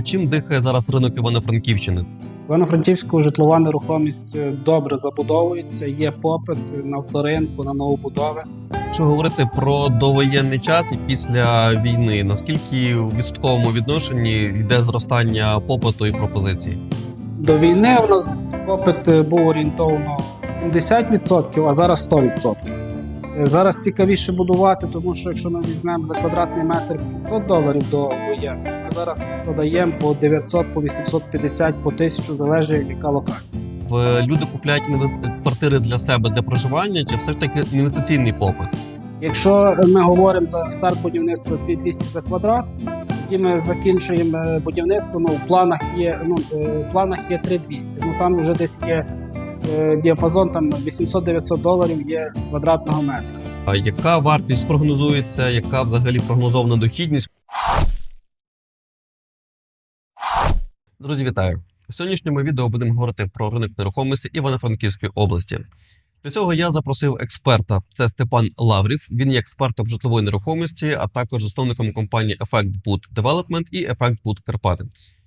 Чим дихає зараз ринок Івано-Франківщини? Івано-Франківську житлова нерухомість е, добре забудовується, є попит на вторинку, на новобудови. Якщо говорити про довоєнний час і після війни, наскільки у відсотковому відношенні йде зростання попиту і пропозиції? До війни у нас попит е, був орієнтовно 70%, а зараз 100%. Е, Зараз цікавіше будувати, тому що якщо ми візьмемо за квадратний метр 500 доларів до воєнного, зараз продаємо по 900, по 850, по 1000, залежить яка локація. В люди купляють квартири для себе для проживання, чи все ж таки інвестиційний попит? Якщо ми говоримо за старт будівництва 2200 за квадрат, тоді ми закінчуємо е, будівництво. Ну, в планах є ну, е, в планах є 3200. Ну там вже десь є е, діапазон там 800-900 доларів є з квадратного метра. А яка вартість прогнозується? Яка взагалі прогнозована дохідність? Друзі, вітаю! В сьогоднішньому відео будемо говорити про ринок нерухомості Івано-Франківської області. Для цього я запросив експерта. Це Степан Лаврів. Він є експертом житлової нерухомості, а також засновником компанії Effect Boot Development і Effect Boot Карпати.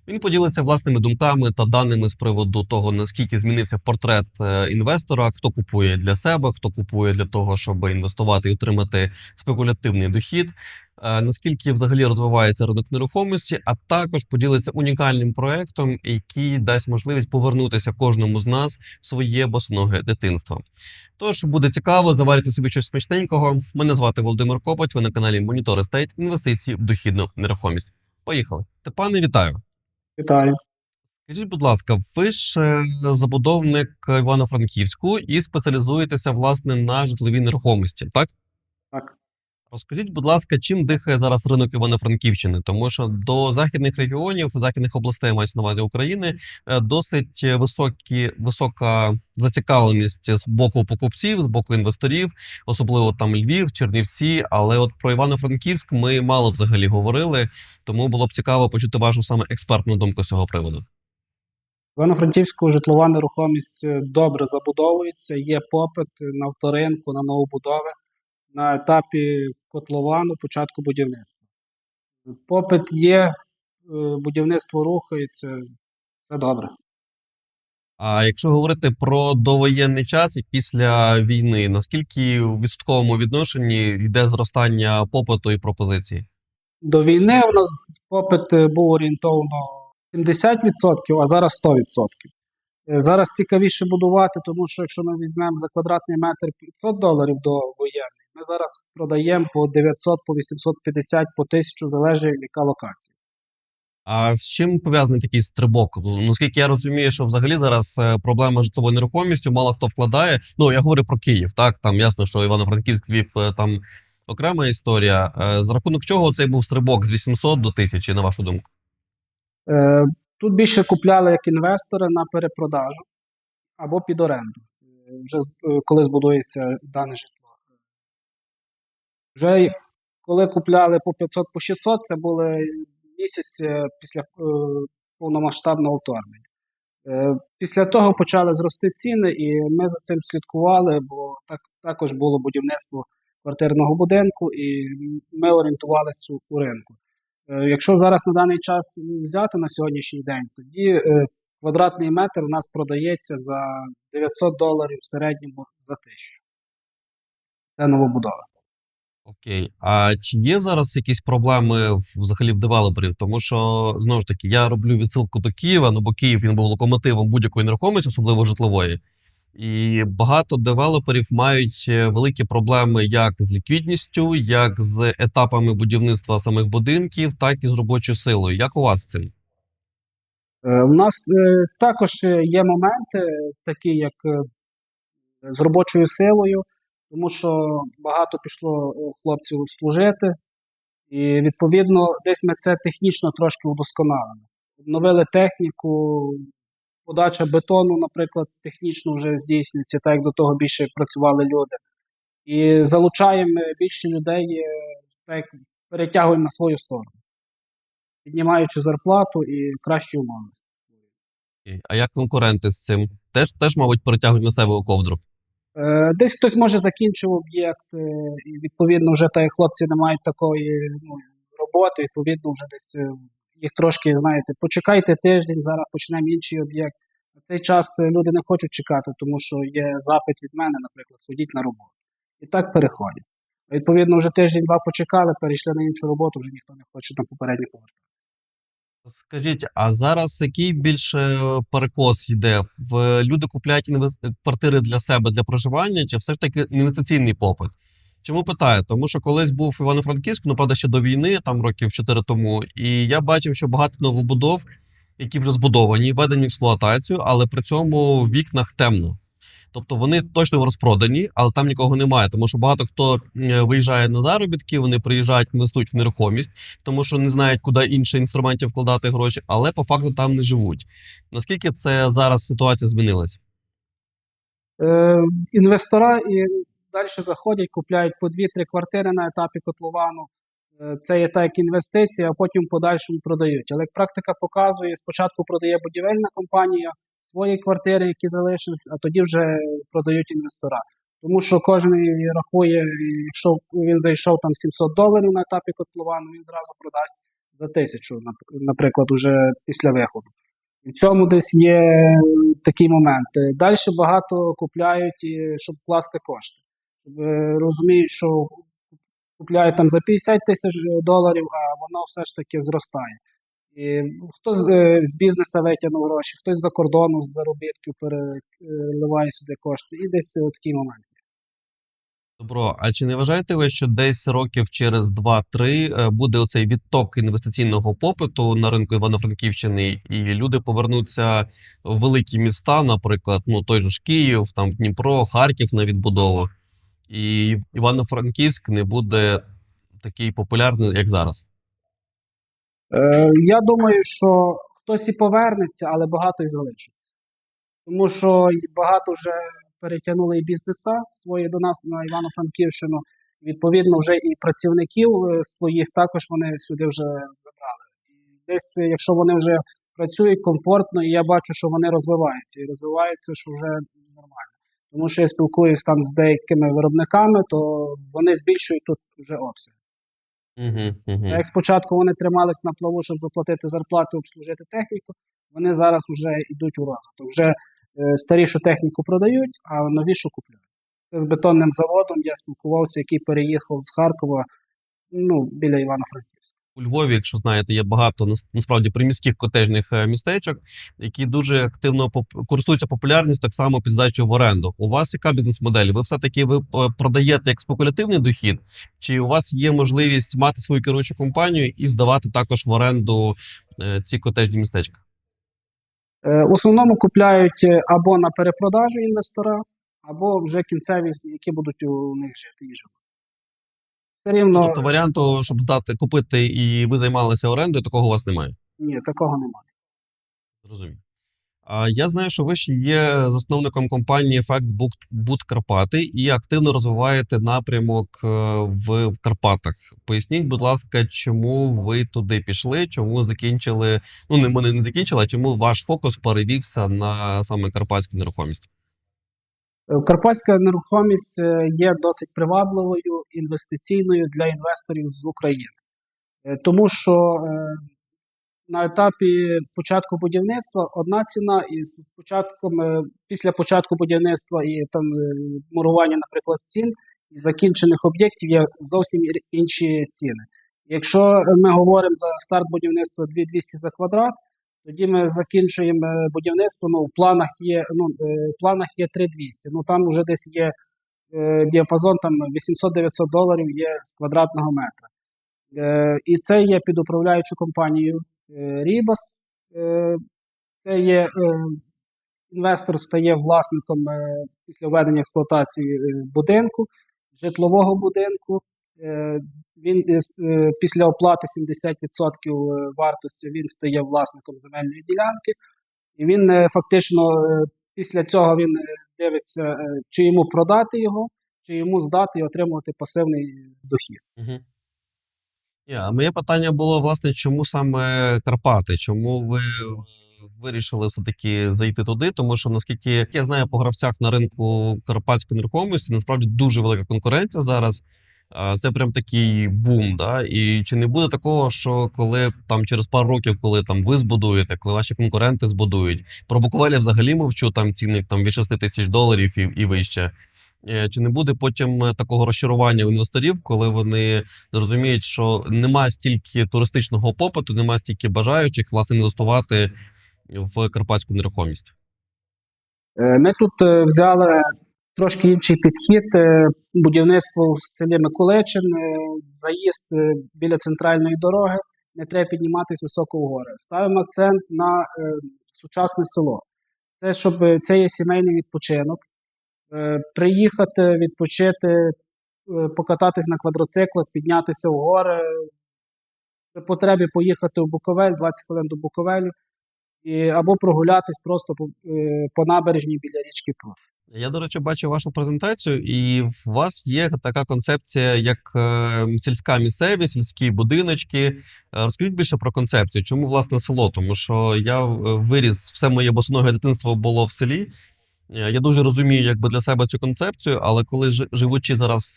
Він поділиться власними думками та даними з приводу того, наскільки змінився портрет е, інвестора, хто купує для себе, хто купує для того, щоб інвестувати і отримати спекулятивний дохід. е, Наскільки взагалі розвивається ринок нерухомості, а також поділиться унікальним проектом, який дасть можливість повернутися кожному з нас в своє босоноге дитинство. Тож буде цікаво, заварити собі щось смачненького. Мене звати Володимир Копоть. Ви на каналі Monitor Estate інвестиції в дохідну нерухомість. Поїхали. Степане, вітаю. Вітаю. Скажіть, будь ласка, ви ж е, забудовник Івано-Франківську і спеціалізуєтеся власне на житловій нерухомості, так? Так. Розкажіть, будь ласка, чим дихає зараз ринок Івано-Франківщини? Тому що до західних регіонів, західних областей мається на увазі України, е, досить високі, висока зацікавленість з боку покупців, з боку інвесторів, особливо там Львів, Чернівці. Але от про Івано-Франківськ ми мало взагалі говорили, тому було б цікаво почути вашу саме експертну думку з цього приводу. Івано-Франківську житлова нерухомість е, добре забудовується, є попит на вторинку, на новобудови на етапі котловану, початку будівництва. Попит є, е, будівництво рухається, все добре. А якщо говорити про довоєнний час і після війни, наскільки у відсотковому відношенні йде зростання попиту і пропозиції? До війни у нас попит е, був орієнтовно 70%, а зараз 100%. Е, Зараз цікавіше будувати, тому що якщо ми візьмемо за квадратний метр 500 доларів до воєнний, ми зараз продаємо по 900, по 850, по 1000, залежить яка локація. А з чим пов'язаний такий стрибок? Ну, Наскільки я розумію, що взагалі зараз е, проблема з житловою нерухомістю, мало хто вкладає. Ну я говорю про Київ, так там ясно, що Івано-Франківськ Львів е, там окрема історія. Е, За рахунок чого цей був стрибок з 800 до 1000, на вашу думку? Тут більше купляли як інвестори на перепродажу або під оренду, вже з- коли збудується дане житло. Вже коли купляли по 500 по 600, це були місяць е, після е, повномасштабного вторгнення. Е, Після того почали зрости ціни, і ми за цим слідкували, бо так, також було будівництво квартирного будинку, і ми орієнтувалися у, ринку. Якщо зараз на даний час взяти на сьогоднішній день, тоді квадратний метр у нас продається за 900 доларів в середньому за тисячу. Це новобудова. Окей, а чи є зараз якісь проблеми взагалі в девелоперів? Тому що знову ж таки я роблю відсилку до Києва, ну бо Київ він був локомотивом будь-якої нерухомості, особливо житлової. І багато девелоперів мають е, великі проблеми як з ліквідністю, як з етапами будівництва самих будинків, так і з робочою силою. Як у вас з цим? У нас е, також е, є моменти, такі як з робочою силою, тому що багато пішло е, хлопців служити, і відповідно десь ми це технічно трошки удосконалили. Обновили техніку, подача бетону, наприклад, технічно вже здійснюється, так як до того більше працювали люди. І залучаємо більше людей, е, так перетягуємо на свою сторону, піднімаючи зарплату і кращі умови. А як конкуренти з цим? Теж, теж мабуть, перетягують на себе у ковдру. Е, Десь хтось може закінчив об'єкт, е, і відповідно вже як хлопці не мають такої ну, роботи, відповідно вже десь е, їх трошки, знаєте, почекайте тиждень, зараз почнемо інший об'єкт. На цей час люди не хочуть чекати, тому що є запит від мене, наприклад, ходіть на роботу. І так переходять. Відповідно, вже тиждень-два почекали, перейшли на іншу роботу, вже ніхто не хоче на попередню повертатися. Скажіть, а зараз який більше перекос йде? В люди купляють інвес... квартири для себе для проживання, чи все ж таки інвестиційний попит? Чому питаю? Тому що колись був Івано-Франківськ, ну правда, ще до війни, там років 4 тому, і я бачив, що багато новобудов, які вже збудовані, введені в експлуатацію, але при цьому в вікнах темно. Тобто вони точно розпродані, але там нікого немає, тому що багато хто е, виїжджає на заробітки, вони приїжджають, інвестують в нерухомість, тому що не знають, куди інші інструменти вкладати гроші, але по факту там не живуть. Наскільки це зараз ситуація змінилася? Е, інвестора і далі заходять, купляють по 2-3 квартири на етапі котловану. Е, Це є так як інвестиція, а потім в подальшому продають. Але як практика показує, спочатку продає будівельна компанія свої квартири, які залишились, а тоді вже продають інвестора. Тому що кожен рахує, якщо він зайшов там 700 доларів на етапі котловану, він зразу продасть за тисячу, наприклад, уже після виходу. І в цьому десь є такий момент. Далі багато купляють, щоб вкласти кошти. Е, Розуміють, що купляють там за 50 тисяч доларів, а воно все ж таки зростає. І хто з, е, бізнесу витягнув гроші, хтось за кордону з заробітків переливає сюди кошти. І десь такий момент. Добро, а чи не вважаєте ви, що десь років через 2-3 е, буде оцей відток інвестиційного попиту на ринку Івано-Франківщини, і люди повернуться в великі міста, наприклад, ну той ж Київ, там Дніпро, Харків на відбудову, і Івано-Франківськ не буде такий популярний, як зараз. Е, я думаю, що хтось і повернеться, але багато і залишиться. Тому що багато вже перетягнули і бізнеса свої до нас на Івано-Франківщину. Відповідно, вже і працівників е, своїх також вони сюди вже забрали. І десь, е, якщо вони вже працюють комфортно, і я бачу, що вони розвиваються. І розвиваються, що вже нормально. Тому що я спілкуюсь там з деякими виробниками, то вони збільшують тут вже обсяг. Угу, угу. Як спочатку вони тримались на плаву, щоб заплатити зарплату, обслужити техніку, вони зараз вже йдуть у розвиток. Вже е, старішу техніку продають, а новішу купляють. Це з бетонним заводом я спілкувався, який переїхав з Харкова ну, біля Івано-Франківська. У Львові, якщо знаєте, є багато нас- насправді приміських котежних е, містечок, які дуже активно користуються популярністю так само під здачу в оренду. У вас яка бізнес-модель? Ви все таки ви е, продаєте як спекулятивний дохід, чи у вас є можливість мати свою керуючу компанію і здавати також в оренду е, ці котежні містечка? В основному купляють або на перепродажу інвестора, або вже кінцеві, які будуть у них жити і живуть. Рівно Тобто варіанту, щоб здати, купити і ви займалися орендою, такого у вас немає. ні, такого немає. Зрозумів. А я знаю, що ви ще є засновником компанії Ефект Бут Карпати і активно розвиваєте напрямок е, в Карпатах. Поясніть, будь ласка, чому ви туди пішли? Чому закінчили? Ну не не закінчили, а чому ваш фокус перевівся на саме карпатську нерухомість? Е, Карпатська нерухомість е, є досить привабливою інвестиційною для інвесторів з України, Е, тому що на етапі початку будівництва одна ціна, і з початком, після початку будівництва і там мурування, наприклад, цін і закінчених об'єктів є зовсім інші ціни. Якщо ми говоримо за старт будівництва 2200 за квадрат, тоді ми закінчуємо е, будівництво. Ну, в планах є ну, е, в планах є 3200. Ну там вже десь є е, діапазон там 800-900 доларів є з квадратного метра. І це є під управляючу компанією е, Рібас. Це є інвестор стає власником після введення експлуатації будинку, житлового будинку. Він е, після оплати 70% вартості він стає власником земельної ділянки, і він е, фактично е, після цього він е, дивиться, е, чи йому продати його, чи йому здати і отримувати пасивний дохід. Угу. А моє питання було, власне, чому саме Карпати? Чому ви вирішили все-таки зайти туди? Тому що, наскільки я знаю по гравцях на ринку карпатської нерухомості, насправді дуже велика конкуренція зараз. Це прям такий бум, да? І чи не буде такого, що коли там через пару років, коли там ви збудуєте, коли ваші конкуренти збудують, про Буковелі взагалі мовчу, там цінник там від 6 тисяч доларів і, і вище. Е, Чи не буде потім е, такого розчарування у інвесторів, коли вони зрозуміють, що немає стільки туристичного попиту, немає стільки бажаючих власне інвестувати в карпатську нерухомість? Е, Ми тут взяли трошки інший підхід. е, Будівництво в селі Миколичин, е, заїзд е, біля центральної дороги, не треба підніматися високо в гори. Ставимо акцент на сучасне село. Це щоб це є сімейний відпочинок. Приїхати, відпочити, покататись на квадроциклах, піднятися в гори. При потребі поїхати в Буковель, 20 хвилин до Буковелю, і, або прогулятись просто по, по набережній біля річки Прут. Я, до речі, бачив вашу презентацію, і в вас є така концепція, як е, сільська місцевість, сільські будиночки. Е, Розкажіть більше про концепцію. Чому власне село? Тому що я е, виріс, все моє босоноге дитинство було в селі. Я дуже розумію, якби для себе цю концепцію, але коли живучи зараз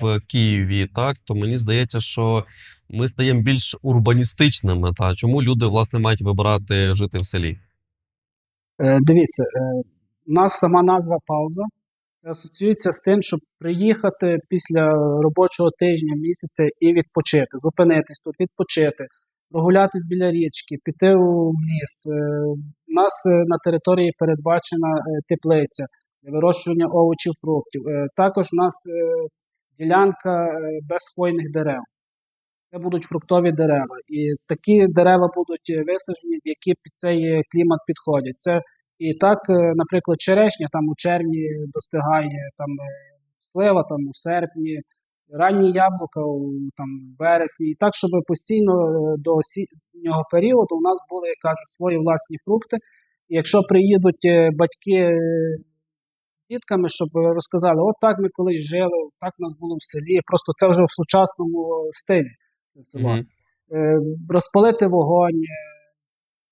в Києві, так то мені здається, що ми стаємо більш урбаністичними. Та чому люди власне мають вибирати жити в селі? Дивіться, у нас сама назва пауза це асоціюється з тим, щоб приїхати після робочого тижня, місяця і відпочити, зупинитись тут, відпочити, прогулятись біля річки, піти у ліс. Е, У нас е, на території передбачена е, теплиця для вирощування овочів, фруктів. Також у нас ділянка без хвойних дерев. Це будуть фруктові дерева. І такі дерева будуть висаджені, які під цей клімат підходять. Це і так, е, наприклад, черешня там у червні достигає, там е, слива там у серпні, ранні яблука у там вересні. І так, щоб постійно е, до осіннього періоду у нас були, як кажуть, свої власні фрукти. І якщо приїдуть батьки дітками, щоб розказали, от так ми колись жили, так у нас було в селі. Просто це вже в сучасному стилі. Це село. Мгм. Е, розпалити вогонь,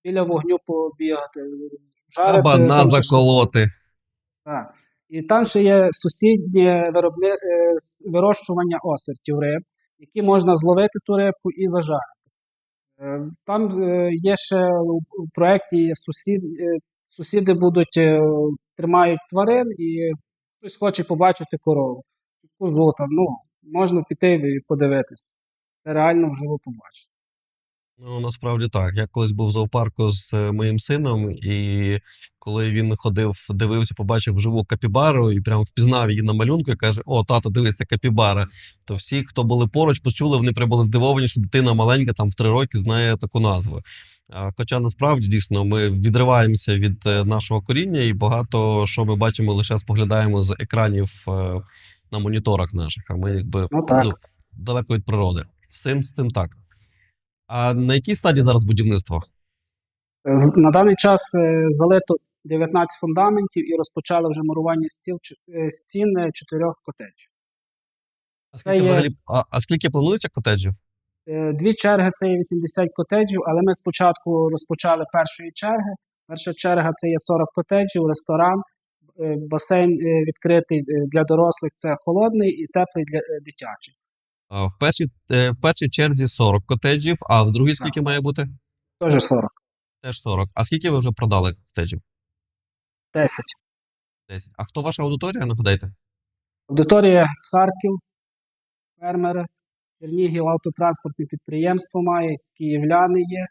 біля вогню побігати, жарити. Абана там шашлик. заколоти. Так. І там ще є сусіднє виробни... е, вирощування осертів риб, які можна зловити ту рибку і зажарити. Е, Там е, є ще у проєкті сусід... е, сусіди будуть тримають тварин, і хтось хоче побачити корову, козу там, ну, можна піти і подивитись. Це реально вживу побачити. Ну, насправді так. Я колись був в зоопарку з е, моїм сином, і коли він ходив, дивився, побачив живу капібару і прям впізнав її на малюнку і каже: О, тато, дивись, це капібара. То всі, хто були поруч, почули, вони прям були здивовані, що дитина маленька, там в три роки знає таку назву. Хоча насправді дійсно ми відриваємося від е, нашого коріння, і багато що ми бачимо, лише споглядаємо з екранів е, на моніторах наших. А ми якби Ну так. далеко від природи. З цим з тим так. А на якій стадії зараз будівництво? Е, На даний час е, залито 19 фундаментів і розпочали вже мурування стіл, е, стін чотирьох котеджів. А скільки, є- взагалі, а, а скільки планується котеджів? Дві черги це є 80 котеджів, але ми спочатку розпочали першої черги. Перша черга це є 40 котеджів, ресторан, басейн відкритий для дорослих це холодний і теплий для дитячий. А, в, першій, е, в першій черзі 40 котеджів, а в другій скільки має бути? Теж 40. Теж 40. А скільки ви вже продали котеджів? 10. 10. А хто ваша аудиторія? Нагадайте. Аудиторія Харків, фермери, Чернігів автотранспортне підприємство має, київляни є.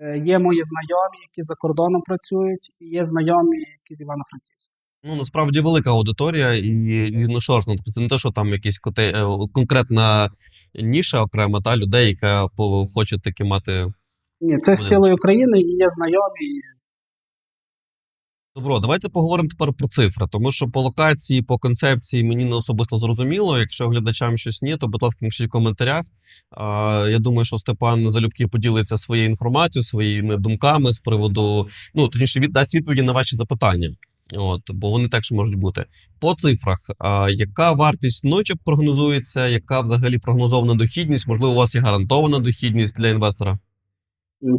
Е, Є мої знайомі, які за кордоном працюють, і є знайомі, які з Івано-Франківська. Ну, насправді велика аудиторія і різношорстна. Тобто це не те, що там якась коте... е, конкретна ніша окрема та людей, яка хоче таки мати Ні, це з цілої України, і є знайомі. Добро, давайте поговоримо тепер про цифри, тому що по локації, по концепції мені не особисто зрозуміло. Якщо глядачам щось ні, то будь ласка, напишіть в коментарях. А, я думаю, що Степан залюбки поділиться своєю інформацією, своїми думками з приводу, ну точніше, від дасть відповіді на ваші запитання. От, бо вони також можуть бути. По цифрах, а, яка вартість ночі прогнозується, яка взагалі прогнозована дохідність? Можливо, у вас є гарантована дохідність для інвестора?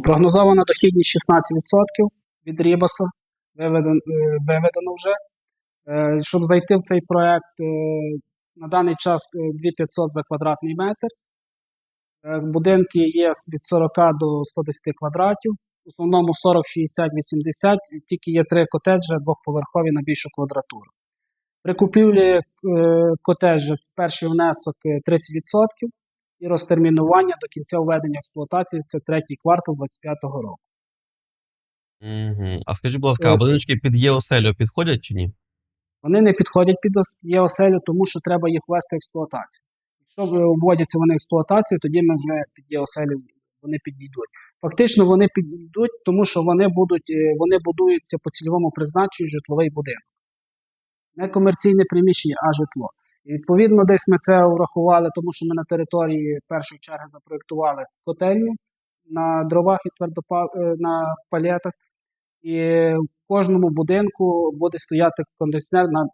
Прогнозована дохідність 16% від Рібаса, виведено, е, виведено вже. Е, Щоб зайти в цей проект, е, На даний час е, 2500 за квадратний метр. Будинки є від 40 до 110 квадратів. В основному 40, 60, 80. Тільки є три котеджі двохповерхові на більшу квадратуру. При купівлі е, котеджа перший внесок е, 30% і розтермінування до кінця введення експлуатації це третій квартал 2025 року. Угу. А скажіть, будь ласка, а Е. будиночки під ЄОСЕЛю підходять чи ні? Вони не підходять під ос- є оселю, тому що треба їх ввести в експлуатацію. Якщо вводяться вони в експлуатацію, тоді ми вже під є оселю вони підійдуть. Фактично вони підійдуть, тому що вони будуть е, вони будуються по цільовому призначенню житловий будинок. Не комерційне приміщення, а житло. І відповідно, десь ми це врахували, тому що ми на території першої черги запроєктували котельню на дровах і твердопал... е, на палетах. І в кожному будинку буде стояти кондиціонер на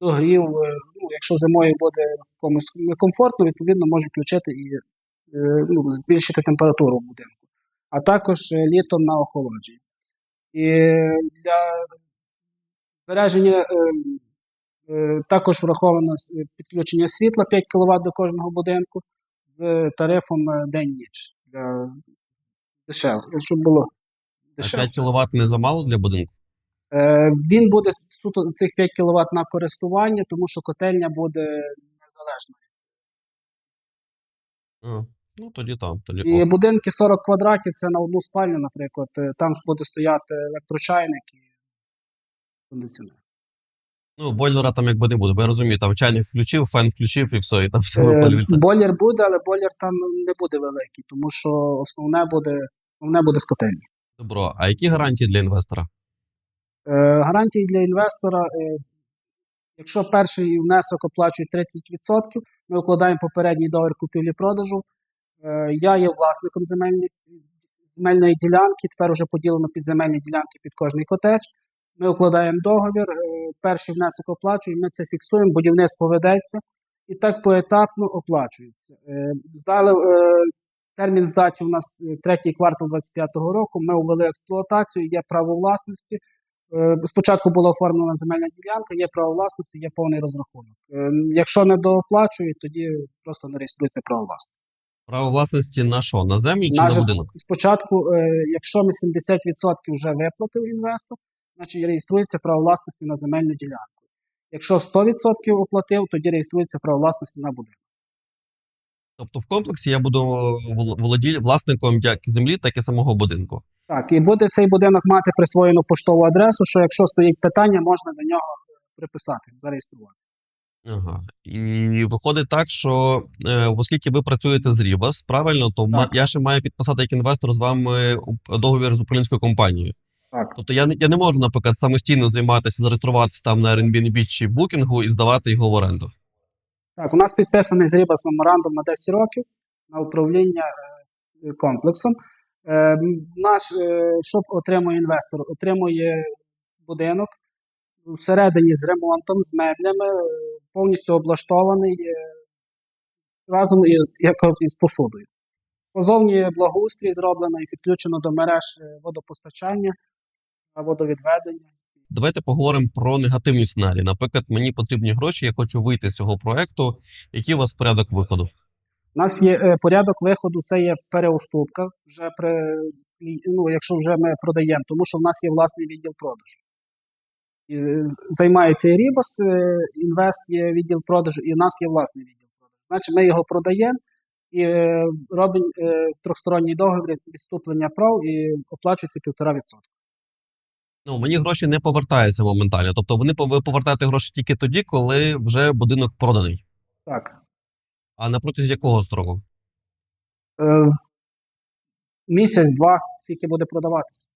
догрів. е, Ну, якщо зимою буде комусь некомфортно, відповідно може включити і ну, збільшити температуру в будинку. А також е, літом на охолодження. І для збереження е, е, також враховано підключення світла 5 кВт до кожного будинку з тарифом е, день-ніч. Для дешево, щоб було дешево. 5 кВт не замало для будинку? Е, Він буде суто цих 5 кВт на користування, тому що котельня буде незалежна. Ну тоді там, тоді І будинки 40 квадратів це на одну спальню, наприклад. Е, Там буде стояти електрочайник і кондиціонер. Ну, бойлера там якби не буде, бо я розумію, там чайник включив, фен включив і все, і там все Е, випалюється. Бойлер буде, але бойлер там не буде великий, тому що основне буде, основне буде з котельні. Добро. А які гарантії для інвестора? Е, Гарантії для інвестора. е, Якщо перший внесок оплачує 30%, ми укладаємо попередній договір купівлі-продажу. Е, Я є власником земельної, ділянки, тепер вже поділено під земельні ділянки під кожний котедж. Ми укладаємо договір, е, перший внесок оплачуємо, ми це фіксуємо, будівництво ведеться і так поетапно оплачується. Е, Здали термін здачі у нас третій квартал 2025 року. Ми ввели експлуатацію, є право власності. Спочатку була оформлена земельна ділянка, є право власності, є повний розрахунок. Якщо не дооплачують, тоді просто не реєструється право власності. Право власності на що? На землю чи На на будинок? Спочатку, е, якщо ми 70% вже виплатив інвестор, значить реєструється право власності на земельну ділянку. Якщо 100% оплатив, тоді реєструється право власності на будинок. Тобто в комплексі я буду вол- володіль власником як землі, так і самого будинку. Так, і буде цей будинок мати присвоєну поштову адресу, що якщо стоїть питання, можна до нього приписати, зареєструватися. Ага. І виходить так, що е, оскільки ви працюєте з Рібас, правильно, то ма- я ще маю підписати як інвестор з вами уп- договір з управлінською компанією. Так. Тобто я не я не можу, наприклад, самостійно займатися, зареєструватися там на Airbnb чи Booking і здавати його в оренду. Так, у нас підписаний з Рібас меморандум на 10 років на управління е, комплексом. Е, м, Наш, е, що отримує інвестор? Отримує будинок всередині з ремонтом, з меблями, е, повністю облаштований е, разом із, якось із посудою. Позовні благоустрій зроблено і підключено до мереж е, водопостачання, а водовідведення. Давайте поговоримо про негативні сценарії. Наприклад, мені потрібні гроші, я хочу вийти з цього проекту. Який у вас порядок виходу? У нас є е, порядок виходу, це є переуступка, вже при, ну, якщо вже ми продаємо, тому що в нас є власний відділ продажу. З- займається і Рібос, е, інвест є відділ продажу, і в нас є власний відділ продажу. Значить, ми його продаємо і е, робимо е, трьохсторонній договір відступлення прав і оплачується півтора відсотка. Ну мені гроші не повертаються моментально. Тобто вони повертаєте гроші тільки тоді, коли вже будинок проданий. Так. А на протязі якого строку? Е, Місяць-два, скільки буде продаватися.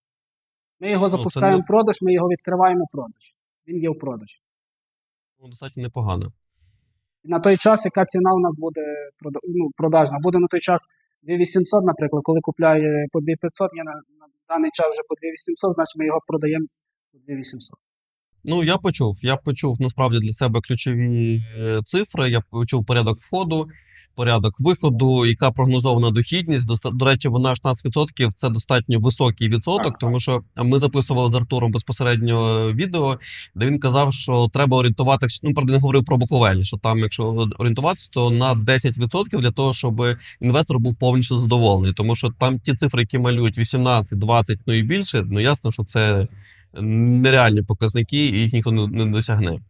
Ми його Ну, запускаємо не- в продаж, ми його відкриваємо в продаж. Він є в продажі. Ну, достатньо непогано. На той час, яка ціна у нас буде ну, продажна? Буде на той час 2800, наприклад, коли купляє по 2500, є на, на даний час вже по 2800, значить ми його продаємо по 2800. Ну, я почув. Я почув насправді для себе ключові е, цифри, я почув порядок входу. Порядок виходу, яка прогнозована дохідність. До, до речі, вона 16% – це достатньо високий відсоток, тому що ми записували з Артуром безпосередньо відео, де він казав, що треба орієнтуватися. Ну, правда, він говорив про Буковель, що там, якщо орієнтуватися, то на 10% для того, щоб інвестор був повністю задоволений. Тому що там ті цифри, які малюють 18, 20, ну і більше, ну ясно, що це нереальні показники, і їх ніхто не, не досягне.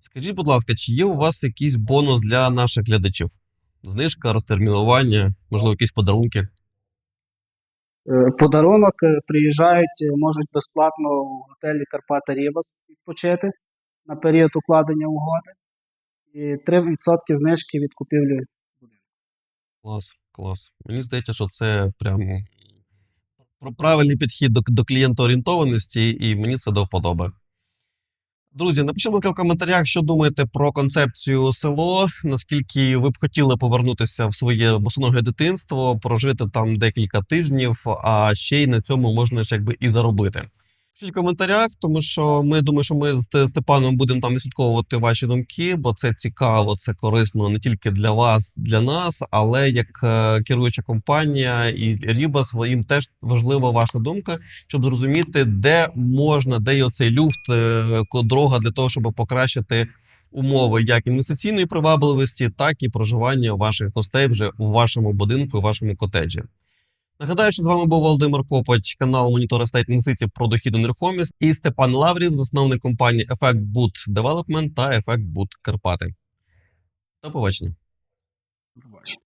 Скажіть, будь ласка, чи є у вас якийсь бонус для наших глядачів? Знижка, розтермінування, можливо, якісь подарунки? Е, Подарунок е, приїжджають, е, можуть безплатно в готелі Карпата Рібас відпочити на період укладення угоди. І 3% знижки від купівлі будинку. Клас, клас. Мені здається, що це прям про правильний підхід до, до клієнтоорієнтованості, і мені це до вподоби. Друзі, напишіть, в коментарях, що думаєте про концепцію село, наскільки ви б хотіли повернутися в своє босоноге дитинство, прожити там декілька тижнів, а ще й на цьому можна ж якби і заробити. Пишіть в коментарях, тому що ми думаю, що ми з Степаном будемо там відслідковувати ваші думки, бо це цікаво, це корисно не тільки для вас, для нас, але як е, керуюча компанія і Рібас, їм теж важлива ваша думка, щоб зрозуміти, де можна, де є оцей люфт, е, дорога для того, щоб покращити умови як інвестиційної привабливості, так і проживання ваших гостей вже у вашому будинку, у вашому котеджі. Нагадаю, що з вами був Володимир Копоть, канал Монітори Стейт інвестицій про дохідну нерухомість і Степан Лаврів, засновник компанії Effect Boot Development та Effect Boot Карпати. До побачення. До побачення.